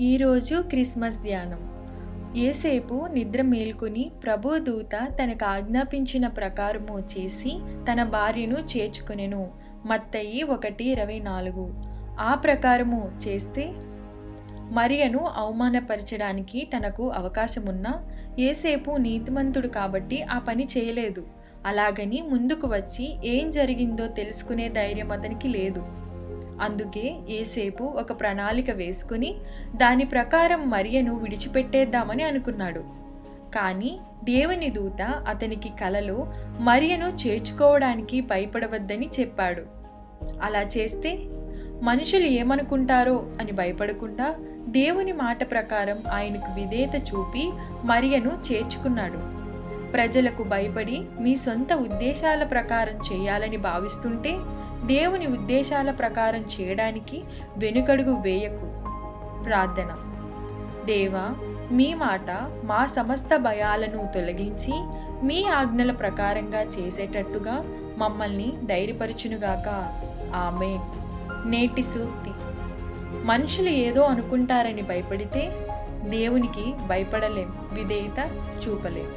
ఈరోజు క్రిస్మస్ ధ్యానం. ఏసేపు నిద్ర మేల్కొని ప్రభుదూత తనకు ఆజ్ఞాపించిన ప్రకారము చేసి తన భార్యను చేర్చుకునెను. మత్తయి ఒకటి ఇరవై నాలుగు. ఆ ప్రకారము చేస్తే మరియను అవమానపరచడానికి తనకు అవకాశమున్నా ఏసేపు నీతిమంతుడు కాబట్టి ఆ పని చేయలేదు. అలాగని ముందుకు వచ్చి ఏం జరిగిందో తెలుసుకునే ధైర్యం అతనికి లేదు. అందుకే ఏసేపు ఒక ప్రణాళిక వేసుకుని దాని ప్రకారం మరియను విడిచిపెట్టేద్దామని అనుకున్నాడు. కానీ దేవుని దూత అతనికి కలలో మరియను చేర్చుకోవడానికి భయపడవద్దని చెప్పాడు. అలా చేస్తే మనుషులు ఏమనుకుంటారో అని భయపడకుండా దేవుని మాట ప్రకారం ఆయనకు విధేయత చూపి మరియను చేర్చుకున్నాడు. ప్రజలకు భయపడి మీ సొంత ఉద్దేశాల ప్రకారం చేయాలని భావిస్తుంటే దేవుని ఉద్దేశాల ప్రకారం చేయడానికి వెనుకడుగు వేయకు. ప్రార్థన. దేవా మీ మాట మా సమస్త భయాలను తొలగించి మీ ఆజ్ఞల ప్రకారంగా చేసేటట్టుగా మమ్మల్ని ధైర్యపరచునుగాక. ఆమె నేటి సూక్తి. మనుషులు ఏదో అనుకుంటారని భయపడితే దేవునికి భయపడలేం విధేయత చూపలేం.